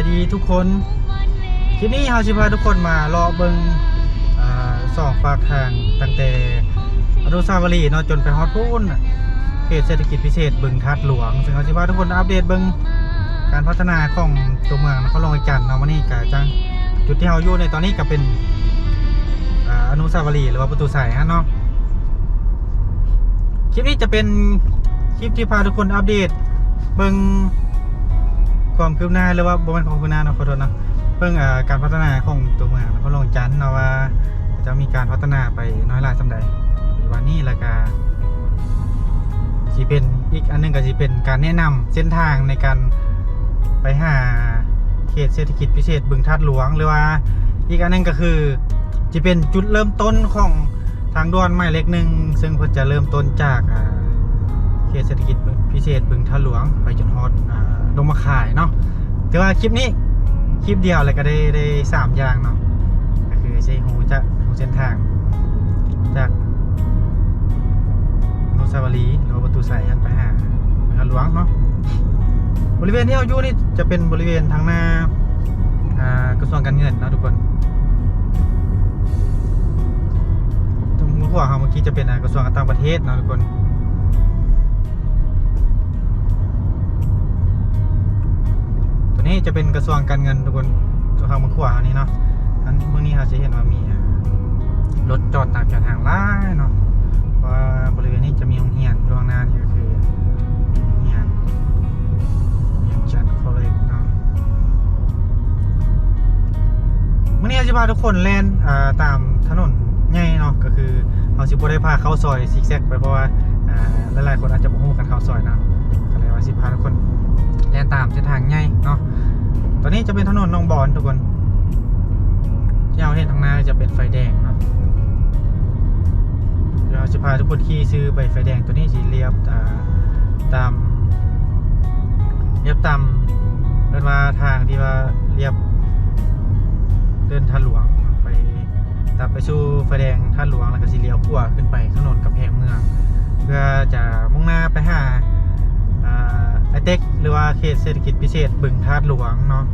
ายดีทุกคน คลิปนี้เฮาสิพาทุกคนมารอเบิงอสองฝากทางตั้งแต่อนุสาวรีย์เนาะจนไปฮอดพูนน่ะเขตเศรษฐกิจพิเศษบึงทัดหลวง ซึ่งเฮาสิพาทุกคนอัปเดตเบิงการพัฒนาของตัวเมืองนครหลวงอีจันทน์เนาะวันนี้ก็จังจุดที่เฮาอยู่ในตอนนี้ก็เป็นออนุสาวรีย์หรือว่าประตูสายฮะเนาะคลิปนี้จะเป็นคลิปที่พาทุกคนอัปเดตเบิง ความคืบหน้าหรือว่าบนของคืบหน้าเนาะขอโทษนะเพิ่งอ่าการพัฒนาของตัวเมืองนครหลวงจันทน์เนาะว่าจะมีการพัฒนาไปน้อยหลายสำใดปัจจุบันนี้แล้วก็สิเป็นอีกอันหนึงก็สิเป็นการแนะนำเส้นทางในการไปหาเขตเศรษฐกิจพิเศษบึงทัดหลวง หรือว่าอีกอันหนึงก็คือจะเป็นจุดเริ่มต้นของทางด่วนหมายเลขหนึ่งซึ่งเพิ่นจะเริ่มต้นจากเขตเศรษฐกิจพิเศษบึงท่าหลวง ไปจนฮอดอ ลงมาขายเนาะแต่ว่าคลิปนี้คลิปเดียวเลยก็ได้ได้สามอย่างเนาะก็คือใช้หูจะหูเส้นทาง จากนุสาวรีหรือว่าประตูใสายยันไปหาบึงท่าหลวงเนาะบริเวณที่เราอยู่นี่จะเป็นบริเวณทางหน้าอ่ากระทรวงการเงินเนาะทุกคนตรงหัวเขาเมื่อกี้จะเป็นอ่ากระทรวงการต่างประเทศเนาะทุกคน จะเป็นกระทรวงการเงินทุกคนทางมาขวาอันนี้เนาะอันเมื่อนี้เราจะเห็นว่ามีรถจอดตามทางหล่ายเนาะเพราะว่าบริเวณนี้จะมีโรงเรียนอยู่ข้างหน้านี่ก็คือโรงเรียนโรงเรียนจันทร์คอลเลจเนาะเมื่อนี้เราจะพาทุกคนแล่นอ่าตามถนนใหญ่เนาะก็คือเราสิบได้พาเข้าซอยซิกแซกไปเพราะว่าอ่าหลายๆคนอาจจะบ่ฮู้กันเข้าซอยเนาะก็เลยว่าสิพาทุกคน แล่นตามเส้นทางใหญ่เนาะตอนนี้จะเป็นถนนหนองบอนทุกคนที่เราเห็นทางหน้าจะเป็นไฟแดงเนาะเราจะพาทุกคนขี่ซื้อไปไฟแดงตัวนี้สีเรียบอ่าตามเรียบตามเดินมาทางที่ว่าเรียบเดินท่าหลวงไปตามไปสู่ไฟแดงท่าหลวงแล้วก็สีเลี้ยวขวาขึ้นไปถนนกำแพงเมือง เพื่อจะมุ่งหน้าไปหา ไอเต็กหรือว่าเขตเศรษฐกิจพิเศษบึงทาดหลวงเนาะ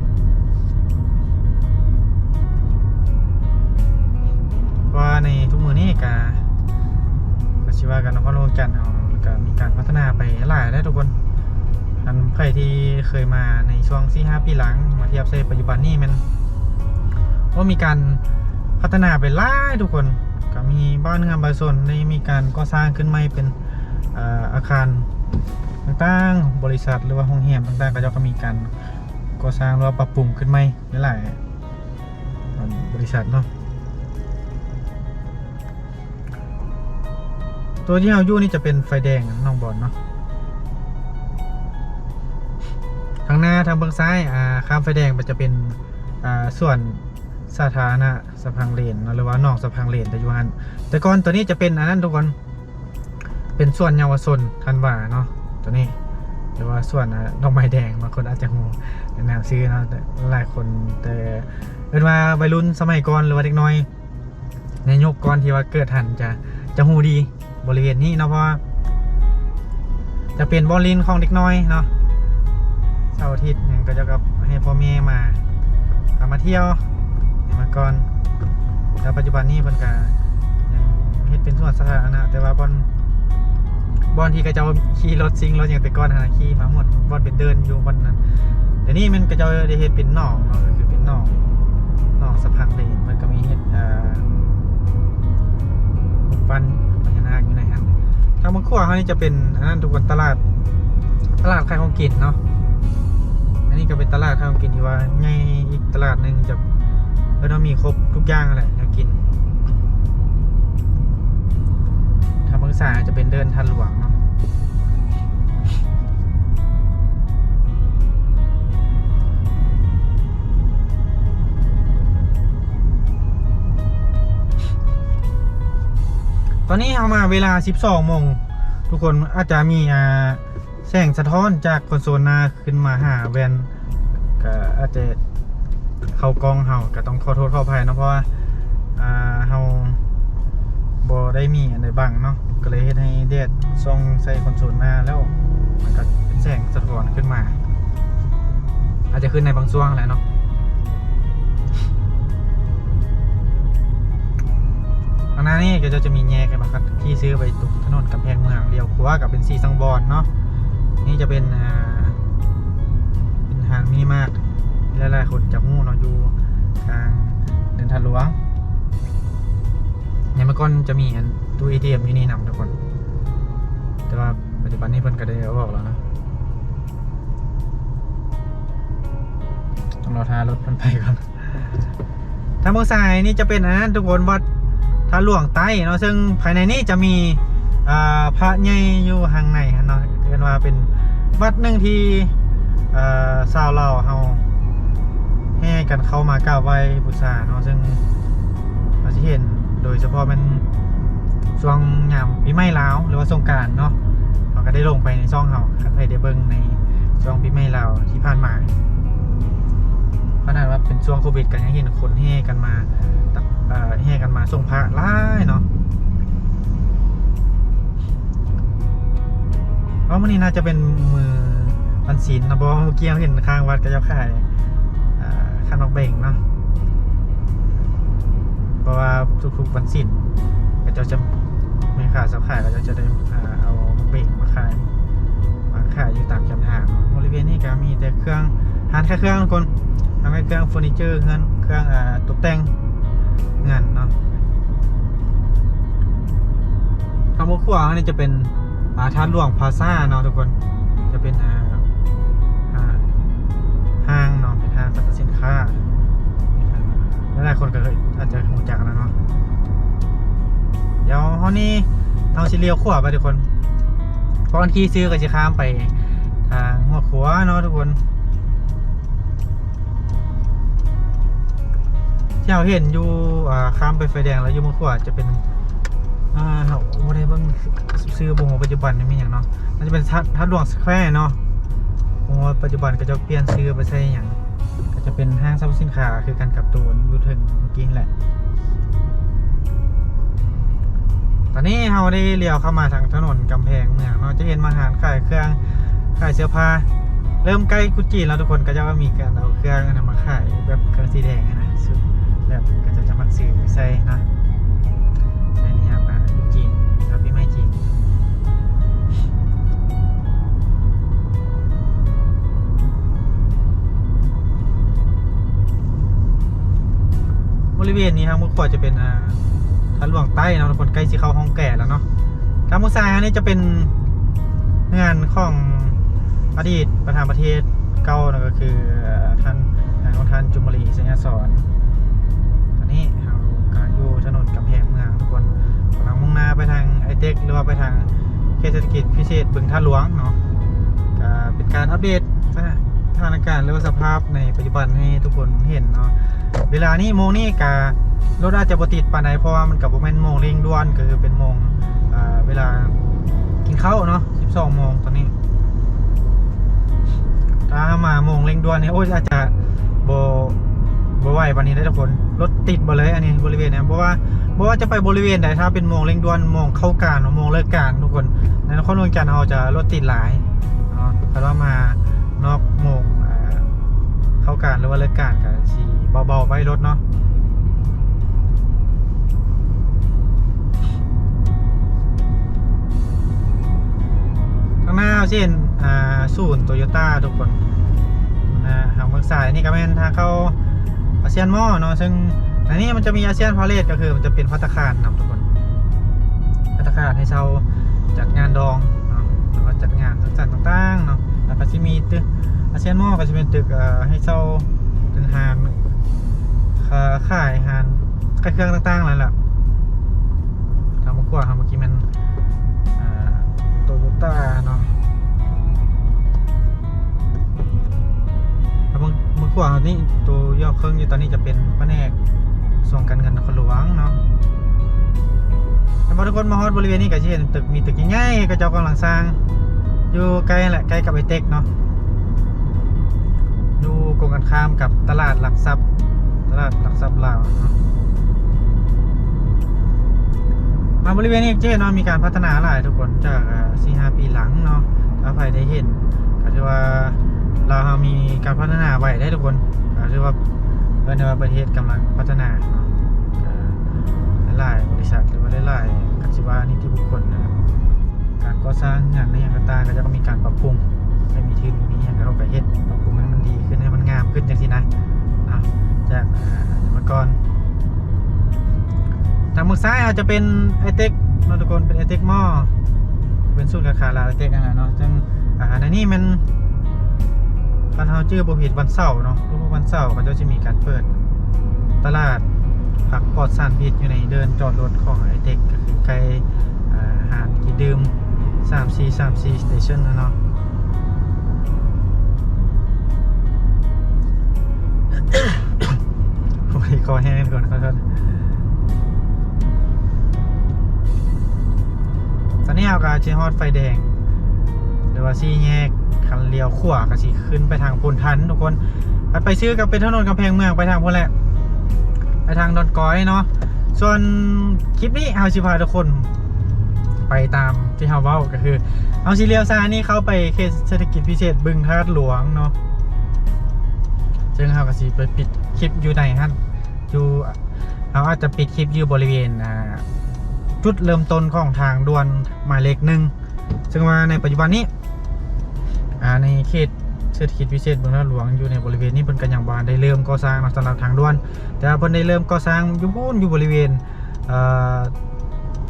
ว่าในทุกมือนี้กาก็ชิว่ากันนครหลวงจันทน์เอาก็มีการพัฒนาไปหลายได้วทุกคนอันใครที่เคยมาในช่วง4ีหปีหลัง มาเทียบใส่ปัจจุบันนี้มันว่ามีการพัฒนาไปหลายทุกคนก็มีบ้านเรือนบางส่วนได้มีการก่อสร้างขึ้นใหม่เป็นออาคาร ต่างๆ บริษัทหรือว่าโรงแรมต่างๆ ก็จะก็มีการก่อสร้างหรือว่าปรับปรุงขึ้นใหม่หลายๆบริษัทเนาะตัวที่เราอยู่นี่จะเป็นไฟแดงน้องบอลเนาะทางหน้าทางเบื้องซ้ายอ่าข้ามไฟแดงมันจะเป็นอ่าส่วนสาธารณะสะพานเลนหรือว่านอกสะพานเลนแต่อยู่หันแต่ก่อนตัวนี้จะเป็นอันนั้นทุกคนเป็นส่วนเยาวชนทันว่าเนาะ ตัวนี้หรือว่าส่วนดอกไม้แดงบางคนอาจจะหูแนวซื้อเนาะหลายคนแต่เป็นว่าวัยรุ่นสมัยก่อนหรือว่าเด็กน้อย ในยุคก่อนที่ว่าเกิดทันจะจะหูดีบริเวณนี้เนาะเพราะจะเป็นบอลลินของเด็กน้อยเนาะเสาร์อาทิตย์เนี่ยก็จะกับให้พ่อแม่มาพามาเที่ยวมาก่อนแต่ปัจจุบันนี้เพิ่นก็ยังเฮ็ดเป็นส่วนสาธารณะแต่ว่าบอล บอนที่กระเจ้าขี่รถซิงรถอย่างแต่ก่อนหาขี่มาหมดบอนเป็นเดินอยู่บอนนั้นแต่นี่มันกระเจ้าได้เฮ็ดเป็นหนองเนาะก็คือเป็นหนองหนองสะพานเลนมันก็มีเฮ็ดอ่ารูปปั้นพญานาคอยู่ในนั้นทางบางขั้วเขานี่จะเป็นอันนั้นทุกคนตลาด ตลาดขายของกินเนาะอันนี้ก็เป็นตลาดขายของกินที่ว่าใหญ่อีกตลาดหนึ่งจะเออเรามีครบทุกอย่างแหละแนวกินทางบางสายจะเป็นเดินทันหลวงเนาะ ตอนนี้เอามาเวลา 12โมงทุกคนอาจจะมีอ่าแสงสะท้อนจากคอนโซลหน้าขึ้นมาหาแวนก็อาจจะเข้ากล้องเฮาก็ต้องขอโทษขออภัยนะเพราะว่าอ่าเฮาบอได้มีอันใดบ้างเนาะก็เลยเฮ็ดให้แดดส่องใส่คอนโซลหน้าแล้วมันก็เป็นแสงสะท้อนขึ้นมา อาจจะขึ้นในบางช่วงแหละเนาะ ทางหน้านี่ก็จะจะมีแยกกันมาครับที่ซื้อไปตรงถนนกำแพงเมืองเดียวขวากับเป็นสีสังบอลเนาะนี่จะเป็นอ่าเป็นห้างมินิมาร์ทหลายๆคนจะหู้เนาะอยู่ทางเดินทางหลวงเนี่ยเมื่อก่อนจะมีอันตู้เอทีเอ็มอยู่นี่นำทุกคน แต่ว่าปัจจุบันนี้เพิ่นก็ได้เอาออกแล้วนะต้องรอท้ารถมันไปก่อนทางเมืองสายนี่จะเป็นอันนั้นทุกคนวัด ท่าหลวงใต้เนาะซึ่งภายในนี้จะมีพระใหญ่อยู่ข้างในฮะเนาะเรียกว่าเป็นวัดหนึ่งที่อ่าชาวเราเฮาให้กันเข้ามากราบไหว้บูชาเนาะซึ่งเราจะเห็นโดยเฉพาะเป็นช่วงยามปีใหม่ลาวหรือว่าสงการเนาะเราก็ได้ลงไปในช่องเฮาคันใครได้เบิ่งในช่วงปีใหม่ลาวที่ผ่านมาขนาดว่าเป็นช่วงโควิดกันยังเห็นคนแห่กันมาตัก แห่กันมาส่งพระหล่ายเนาะเพราะมันนี้น่าจะเป็นมือวันศีลนะเพราะว่าเมื่อกี้เราเห็นข้างวัดก็จะขายเอ่อขนมเบ่งเนาะเพราะว่าทุกๆวันศีลก็จะจะไม่ขายสักขายก็จะจะได้อ่าเอาเบ่งมาขายมาขายอยู่ตามจำทางเนาะบริเวณนี้ก็มีแต่เครื่องหานแค่เครื่องทุกคนทำให้เครื่องเฟอร์นิเจอร์เครื่องเครื่องอ่าตกแต่ง งานเนาะคำว่าขวางนี่จะเป็นอาท่าหลวงพาซ่าเนาะทุกคนจะเป็นอาห้างเนาะเป็นห้างสรรพสินค้าหลายคนก็เคยอาจจะรู้จักแล้วเนาะเดี๋ยวเฮานี่เอาชิเลียวขวาไปทุกคนเพราะวันที่ซื้อก็จะข้ามไปทางหัวขัวเนาะทุกคน ที่เราเห็นอยู่ข้ามไปไฟแดงแล้วอยู่เมืองขวาจะเป็นอ่าโอ้ได้บิ่งซื้อบงปัจจุบันนี่มีหยังเนาะมันจะเป็นทัดทัดหลวงสแควร์เนาะโอ้ปัจจุบันก็จะเปลี่ยนชื่อไปใช่หยังก็จะเป็นห้างสรรพสินค้าคือกันกับตูนอยู่ถึงเมื่อกี้นี่แหละ ตอนนี้เราได้เลี้ยวเข้ามาทางถนนกำแพงเมืองเนาะจะเห็นมาหารขายเครื่องขายเสื้อผ้าเริ่มใกล้กุจีนแล้วทุกคนก็จะมีการเอาเครื่องนำมาขายแบบเครื่องสีแดง แบบก็จะจะมักซื้อใส่นะใส่นี่ครับอ่ากุจีนแล้วพี่ไม่จีนบริเวณนี้ครับมุกขวาจะเป็นอ่าทางหลวงใต้เนาะคนใกล้สิเข้าห้องแก่แล้วเนาะทามุกซ้านนี้จะเป็นงานของอดีตประธานประเทศเก้านะก็คือท่านของท่านจุมบรีสัญญาสอน ไปทางไอเทคหรือว่าไปทางเขตเศรษฐกิจพิเศษบึงท่าหลวงเนาะก็เป็นการอัปเดตสถานการณ์หรือว่าสภาพในปัจจุบันให้ทุกคนเห็นเนาะเวลานี้โมงนี้การถอาจจะบติดปานใดเพราะว่ามันกับโมเมนต์โมงเร่งด่วนก็คือเป็นโมงเวลากินข้าวเนาะ12โมงตอนนี้ถ้ามาโมงเร่งด่วนเนี่ยโอ้ยอาจจะโบ บไหววันนี้ได้ทุกคนรถติดหมดเลยอันนี้บริเวณนี้เพราะว่าเพราะว่าจะไปบริเวณใดถ้าเป็นโมงเร่งด่วนโมงเข้าการโมงเลิกการทุกคนในนครหลวงจันทร์เราจะรถติดหลายเนาะถ้าว่ามานอกโมงอ่าเข้าการหรือว่าเลิกการกับสีเบาๆไปรถเนาะข้างหน้าเช่นอ่าศูนย์โตโยต้าทุกคนทางเมืองสายนี่ก็เป็นทางเข้า อาเซียนมอเนาะซึ่งอันนี้มันจะมีอาเซียนพาเลทก็คือมันจะเป็นพัตตาคารนะทุกคนพัตคารให้เช่าจัดงานดองเนาะแล้วก็จัดงานสังต่างๆเนาะแล้วก็จะมีตึกอาเซียนมอก็จะเป็นตึกให้เช่าเป็นหานขายหานขายเครื่องต่างๆนั่นแหละ นนี่ตัวย่อเครื่องอยู่ตอนนี้จะเป็นแผนกส่งการเงินนครหลวงเนาะแต่พอทุกคนมาฮอดบริเวณนี้ก็จะเห็นตึกมีตึกใหญ่ๆก็เจ้ากำลังสร้าง อยู่ใกล้แหละใกล้กับไอเต็กเนาะอยู่กงกันข้ามกับตลาดหลักทรัพย์ ตลาดหลักทรัพย์ลาวเนาะมาบริเวณนี้เจ๊เนาะมีการพัฒนาหลายทุกคนจากสี่ห้าปีหลังเนาะถ้าใครได้เห็นก็ถือว่า เราวมีการพัฒนาไว้ได้ทุกคนเรียกว่าเรียกได้ว่าประเทศกำลังพัฒนาเนาะอ่าหลายบริษัทหรือว่าหลายกัจจิวานิติบุคคลนะครับการก่อสร้างงานในอย่างต่างๆก็จะมีการปรับปรุงไม่มีทุนมีอย่างเราไปเฮ็ดปรับปรุงให้มันดีขึ้นให้มันงามขึ้นจังซี่นะอะจากอ่าเมื่อก่อนทางมือซ้ายอาจจะเป็นไอเต็กนทุกคนเป็นไอเต็กหม้อเป็นสูตรราคาลาไอเต็กนะเนาะจังอาหาในนี้มัน คันเฮาชื่อบ่ผิดวันเสาร์เนาะทุกๆวันเสาร์ก็จะจะมีการเปิดตลาดผักปลอดสารพิษอยู่ในเดินจอดรถของไอเต็กก็คือไกลหารกินดื่ม3 4 3 4 station นะเนาะโอ้ยคอแห้งก่อนขอโทษตอนนี้เอากาเชฮอดไฟแดง หรือว่าซี่แยก คันเลี้ยวขวาก็สิขึ้นไปทางพุนทันทุกคนคันไปซื้อกับเป็นถนนกำแพงเมืองไปทางพุนแหละไปทางดอนก้อยเนาะส่วนคลิปนี้เอาชิพาทุกคนไปตามที่เฮาเว้าก็คือ เอาสิเลียวซานี่เข้าไปเขตเศรษฐกิจพิเศษบึงทาดหลวงเนาะซึ่งเฮาก็สิไปปิดคลิปอยู่ในฮั่นอยู่เราอาจจะปิดคลิปอยู่บริเวณอ่าจุดเริ่มต้นของทางด่วนหมายเลขหนึ่งซึ่งว่าในปัจจุบันนี้ ในเขตเศรษฐกิจพิเศษเมืองลหลวงอยู่ในบริเวณนี้เพิ่นก็ยังบ่ได้เริ่มก่อสร้างเนาสำหรับทางด่วน แต่เพิ่นได้เริ่มก่อสร้างอยู่พูนอยู่บริเวณ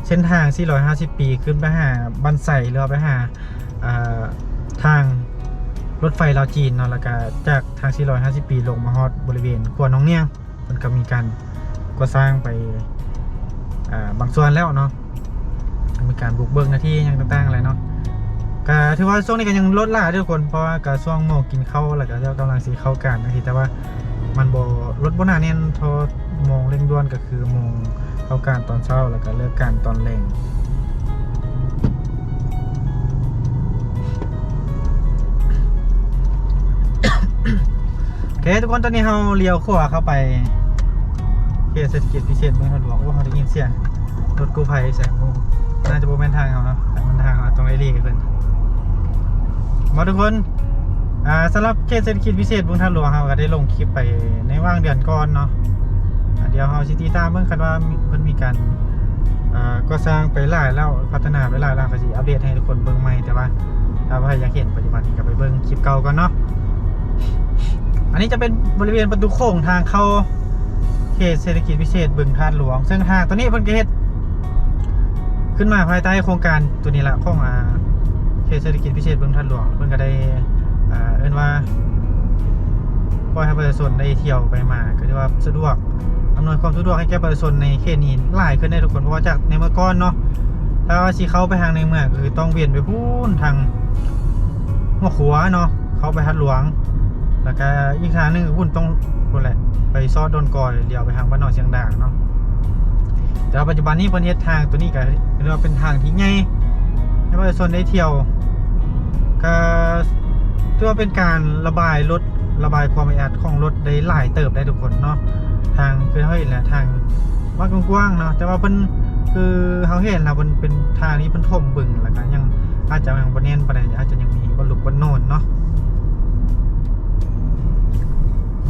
เส้นทาง 450 ปีขึ้นไปหาบันไสหรือว่าไปหาอ่าทางรถไฟลาวจีนเนาะแล้วก็จากทาง 450 ปีลงมาฮอดบริเวณขัวน้องเนียงเพิ่นก็มีการก่อสร้างไปบางส่วนแล้วเนาะมีการบุกเบิกหน้าที่อยังต่างๆอะไรเนาะ ก็ถือว่าช่วงนี้ก็ยังลดละทุกคนเพราะว่าก็ช่วงโมงกินข้าวแล้วก็เจ้ากำลังสีเข้ากันนะทีแต่ว่ามันบ่ลดบ่หนาเน้นโทษโมงเร่งด่วนก็คือโมงเข้าการตอนเช้าแล้วก็เลิกการตอนแรงโอเคทุกคนตอนนี้เราเลี้ยวขวาเข้าไปเขตเศรษฐกิจพิเศษเมืองทางหลวงโอ้เขาได้ยินเสียงรถกู้ภัยแสงมุมน่าจะโบแมนทางเอาเนาะแต่มันทางเอาตรงไอรีกันเพิ่น มาทุกคนอ่าสำหรับเขตเศรษฐกิจพิเศษเมืองทาหลวงเราก็ได้ลงคลิปไปในว่างเดือนก่อนเนาะเดี๋ยวเราสิติดตามเบิ่งกันว่าเพิ่นมีการอ่าก็สร้างไปหลายแล้วพัฒนาไปหลายแล้วก็สิอัปเดตให้ทุกคนเบิ่งใหม่แต่ว่าถ้าใครอยากเห็นปัจจุบันนี้ก็ไปเบิ่งคลิปเก่าก่อนเนาะอันนี้จะเป็นบริเวณประตูโค้งทางเข้าเขตเศรษฐกิจพิเศษบึงทาดหลวง ซึ่งทางตัวนี้เพิ่นก็เฮ็ดขึ้นมาภายใต้โครงการตัวนี้ละของอ่า เขตเศรษฐกิจพิเศษบึงทาดหลวงเพิ่นก็ได้อ่าเอิ้นว่าปล่อยให้ประชาชนได้เที่ยวไปมาก็ถือว่าสะดวกอำนวยความสะดวกให้แก่ประชาชนในเขตนี้หลายขึ้นได้ทุกคนเพราะว่าจากในเมื่อก่อนเนาะถ้าว่าสิเข้าไปทางในเมืองคือต้องเวียนไปพูนทางหัวขัวเนาะเข้าไปทัดหลวง แล้วก็อีกทางหนึงก็พุ่นต้องพุ่นแหละไปซอดโดนกอยเลี้ยวไปทางบ้านนอกเชียงดางเนาะแต่ปัจจุบันนี้เพิ่นเฮ็ดทางตัวนี้ก็เรียกว่าเป็นทางที่ใหญ่ให้ประชาชนได้เที่ยว ก็ถือว่าเป็นการระบายรถระบายความแออัดของรถได้หลายเติบได้ทุกคนเนาะทางคือเฮาเห็นแหละทางว่ากว้างๆเนาะแต่ว่าเพิ่นคือเฮาเห็นแล้วมันเป็นทางนี้เพิ่นท่มบึงแล้วก็ยังอาจจะยังบ่แน่นปานใดอาจจะยังมีบ่หลุกบ่โน่นเนาะ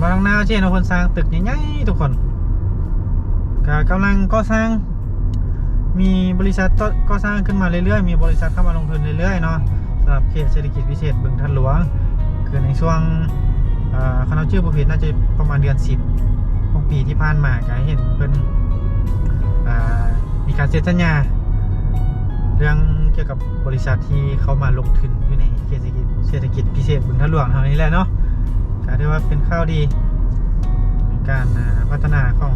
มาทางหน้าเช่นคนสร้างตึกใหญ่ๆทุกคนก็กำลังก่อสร้างมีบริษัทก่อสร้างขึ้นมาเรื่อยๆ มีบริษัทเข้ามาลงทุนเรื่อยๆเนาะ สำหรับเขตเศรษฐกิจพิเศษบึงทันหลวง คือในช่วงอ่าคณะชื่อบุฟเฟ่น่าจะประมาณเดือน10ของปีที่ผ่านมาก็เห็นเป็นมีการเซ็นสัญญาเรื่องเกี่ยวกับบริษัทที่เขามาลงทุนอยู่ในเขตเศรษฐกิจเศรษฐกิจพิเศษบึงทันหลวงเท่านี้แหละเนาะก็ถือว่าเป็นข้าวดีในการพัฒนาของ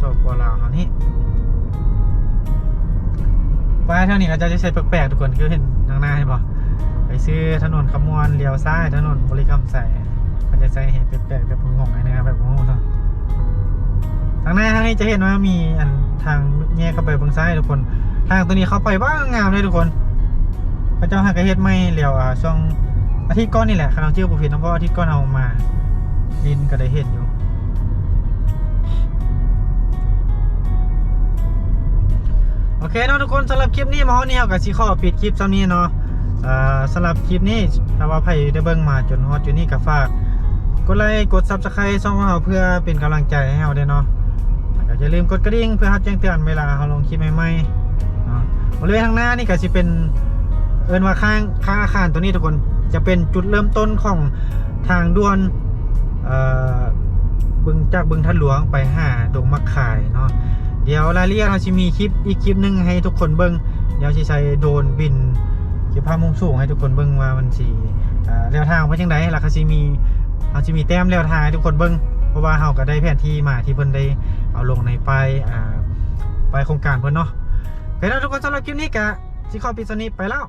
สปลาวเขานี้ ไปเท่านี้เราจะใช้แปลกๆทุกคนคือเห็นทางหน้าใช่ปะไปซื้อถนนคำมวนเลี้ยวซ้ายถนนบริกรรมใส่มันจะใส่เห็นแปลกๆแบบงงๆนะครับแบบงงๆทางหน้าทางนี้จะเห็นว่ามีอันทางแยกเข้าไปบื้องซ้ายทุกคน ทางตัวนี้เข้าไปบ้างงามเลยทุกคนพระเจ้าหากระเฮ็ดไม่เลี้ยวอ่าช่วงอาทิตย์ก้อนนี่แหละคณะชื่อบุฟเฟ่ต์น้ำเพราะอาทิตย์ก้อนเอามาดินก็ได้เห็นอยู่ โอเคเนาะทุกคนสำหรับคลิปนี้หมอนี่เอากับซีข้อปิดคลิปซ้ำนี้เนาะอ่าสำหรับคลิปนี้ถ้าว่าใครได้เบิ่งมาจนฮอดจุดนี้ก็ฝากกดไลค์กด Subscribe ช่องของเราเพื่อเป็นกำลังใจให้เราด้วยเนาะแล้วก็อย่าลืมกดกระดิ่งเพื่อรับแจ้งเตือนเวลาเราลงคลิปใหม่ๆเนาะบริเวณข้างหน้านี่ก็สิเป็นเอินว่าข้างข้างอาคารตัวนี้ทุกคนจะเป็นจุดเริ่มต้นของทางด่วนเอ่อบึงจากบึงทัดหลวงไปหาดงมะขายเนาะ ดี๋ยวรายละเอียดเราจะมีคลิปอีกคลิปหนึ่งให้ทุกคนเบิ้งเดี๋ยวสิใช้โดนบินเก็บภาพมุมสูงให้ทุกคนเบิ้งว่ามันสิอ่าแนวทางเป็นจังไดแล้วก็สิมีเราจะมีแต้มแนวทางให้ทุกคนเบิ้งเพราะว่าเราก็ได้แผนที่มาที่เพิ่นได้เอาลงในไปไปโครงการเพิ่นเนาะโอเคแล้วทุกคนสำหรับคลิปนี้กะสิขอปิดสนิทไปแล้ว